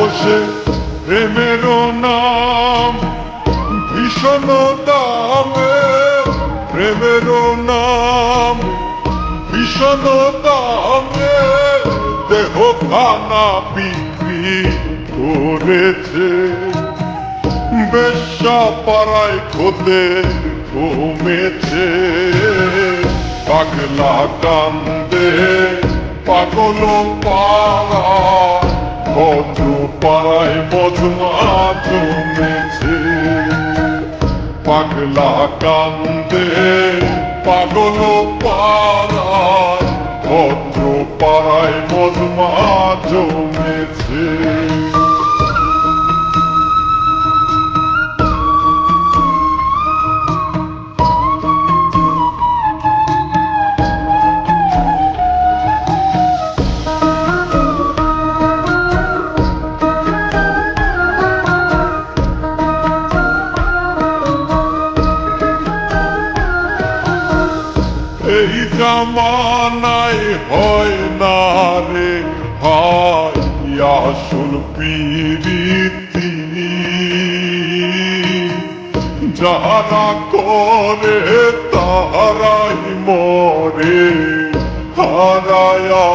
চলছে প্রেমের নাম, ভীষণ দামে প্রেমের নাম, ভীষণ দামে দেহ খানা বিক্রি করেছে। বেশা পাড়ায় খোদে কমেছে পাগলা কান্দে পাগল পাড়া ভদ্র পাড়ায় বদমা জমেছে পাগলা কান্দে পাগল পাড়ায় ভদ্র পাড়ায় বদমা জমেছে জামানায় হয় না রে হাসুল আসল পিরিতি। যারা করে তারাই মরে হারায়া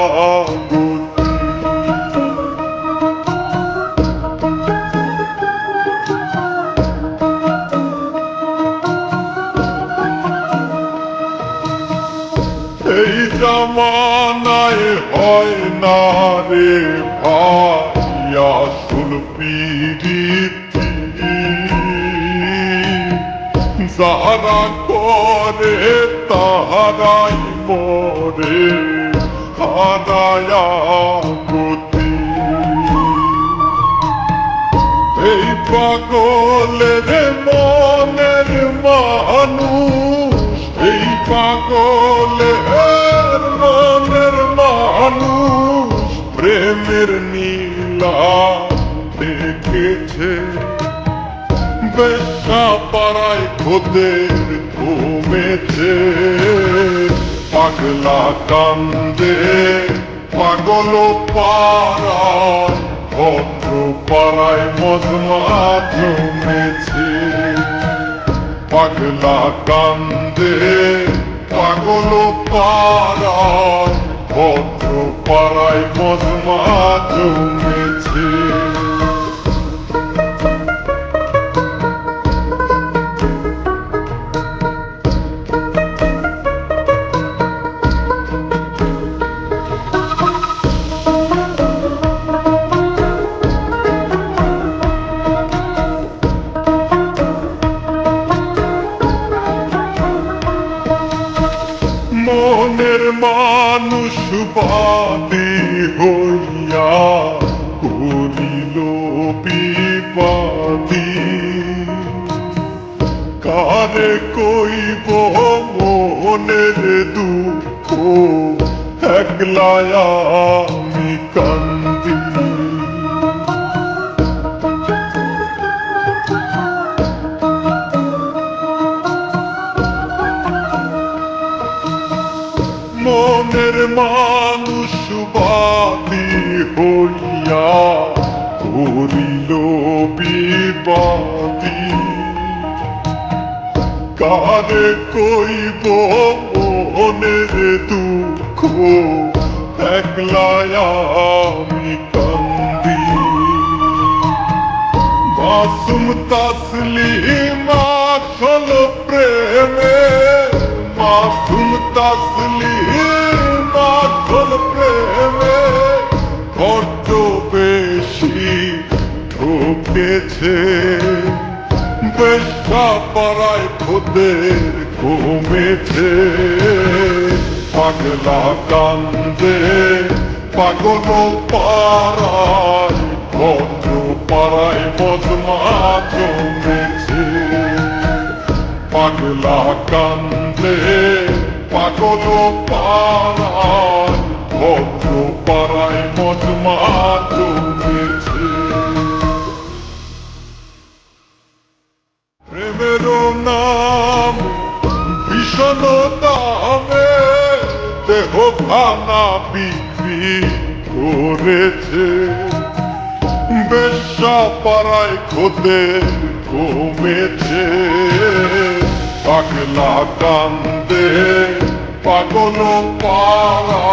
এই জামানায় হয় না রে ভাই আসল যারা করে তাহারাই মরে হারায়া গতি এই পাগলের মনের মানুষ, এই পাগলের দেখেছে। বেশা পাড়ায় খোদের কমেছে পাগলা কান্দে পাগল পাড়ায় ভদ্র পাড়ায় মজমা জমেছে। পাগলা কান্দে পাগল পাড়ায়, ভদ্র পাড়ায় মজমা জমেছে মানুষ বাদী হইয়া করিল বিবাদী কারে কইব মনের দুঃখ? একলায়া আমি কান্দি। মানুষ বাদী হইয়া করিল বিবাদী। কারে কইব মনের দুঃখ? একলায় কান্দি। মাসুম তাসলিম আসল প্রেমে, মাসুম তাসলিম বেশি ঠকেছে বেশা পাড়ায় খোদের কমেছে পাগলা কান্দে, পাগল পাড়ায় ভদ্র পাড়ায় বদমা জমেছে। পাগলা কান্দে, পাগল পাড়ায় ভদ্র পাড়ায় বদমা জমেছে প্রেমের নাম, ভীষণ দামে দেহ খানা বিক্রি করেছে। বেশা পাড়ায় খোদে ঘুমেছে। পাগলা কান্দে পাগল পাড়া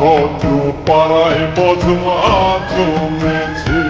ভদ্র পাড়ায় বদমা জমেছে।